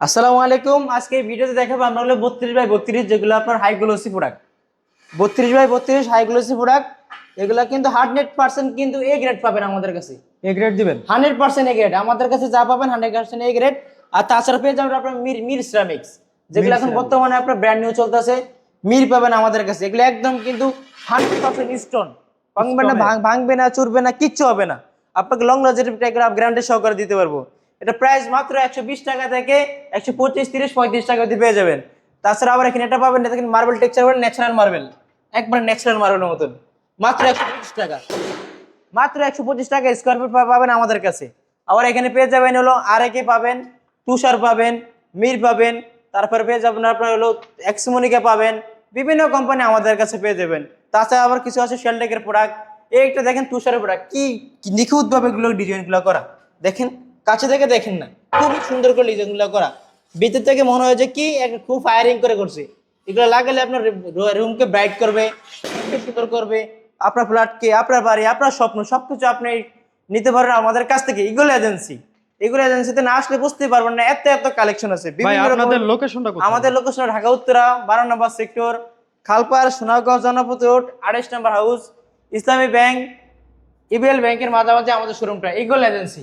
আসসালামু আলাইকুম। আজকে এই ভিডিওতে দেখাবো আমরা হলো বত্রিশ বাই বত্রিশ যেগুলো আপনার হাই গ্লোসি প্রোডাক্ট বত্রিশ বাই বত্রিশ হাই গ্লোসি প্রোডাক্ট এগুলো কিন্তু হান্ড্রেড পার্সেন্ট কিন্তু এ গ্রেড পাবেন আমাদের কাছে। এ গ্রেড দিবেন? হান্ড্রেড পার্সেন্ট এ গ্রেড আমাদের কাছে যা পাবেন হান্ড্রেড পার্সেন্ট এ গ্রেড আর তাছাড়া পেয়ে যাবেন আপনার মির মির সিরামিক্স যেগুলো এখন বর্তমানে আপনার ব্র্যান্ড নিউ চলতেছে মির পাবেন আমাদের কাছে। এগুলো একদম কিন্তু হান্ড্রেড পার্সেন্ট স্টোন ভাঙবে না ভাঙবে না চুরবে না কিচ্ছু হবে না। আপনাকে লং লজেটিভ টাইপের গ্যারান্টি সহকারে দিতে পারব। এটা প্রাইস মাত্র একশো বিশ টাকা থেকে একশো পঁচিশ, তিরিশ, পঁয়ত্রিশ টাকা অবধি পেয়ে যাবেন। তাছাড়া আবার এখানে এটা পাবেন কিন্তু মার্বেল টেক্সচার পাবেন ন্যাচারাল মার্বেল একবার ন্যাচারাল মার্বেলের মতন। মাত্র একশো পঁচিশ টাকা। মাত্র একশো পঁচিশ টাকা স্কোয়ার ফিট পাবেন আমাদের কাছে। আবার এখানে পেয়ে যাবেন হলো আর একে পাবেন, তুষার পাবেন, মির পাবেন, তারপরে পেয়ে যাবেন আপনার হলো এক্সমনিকা পাবেন, বিভিন্ন কোম্পানি আমাদের কাছে পেয়ে যাবেন। তাছাড়া আবার কিছু আছে শেলটেকের প্রোডাক্ট এই একটা দেখেন তুষারের প্রোডাক্ট কি নিখুঁতভাবে এগুলো ডিজাইনগুলো করা। দেখেন। কাছে থেকে দেখেন না। খুবই সুন্দর করে ডিজাইনগুলো করা। ভিতর থেকে মনে হয় যে কি খুব ফায়ারিং করে করছে। এগুলো লাগালে আপনার রুমকে ব্রাইট করবে সুন্দর করবে। আপনার ফ্ল্যাটকে আপনার বাড়ি আপনার স্বপ্ন সবকিছু আপনি নিতে পারেন আমাদের কাছ থেকে। ইগল এজেন্সি ইগল এজেন্সিতে না আসলে বুঝতে পারবেন না এত এত কালেকশন আছে। আপনাদের লোকেশনটা আমাদের লোকেশন ঢাকা উত্তরা বারো নম্বর সেক্টর খালপার সোনাগাঁও জনপতি রোড আড়াইশ number house Islami bank EBL ব্যাংকের মাঝামাঝি আমাদের শোরুমটা ইগল এজেন্সি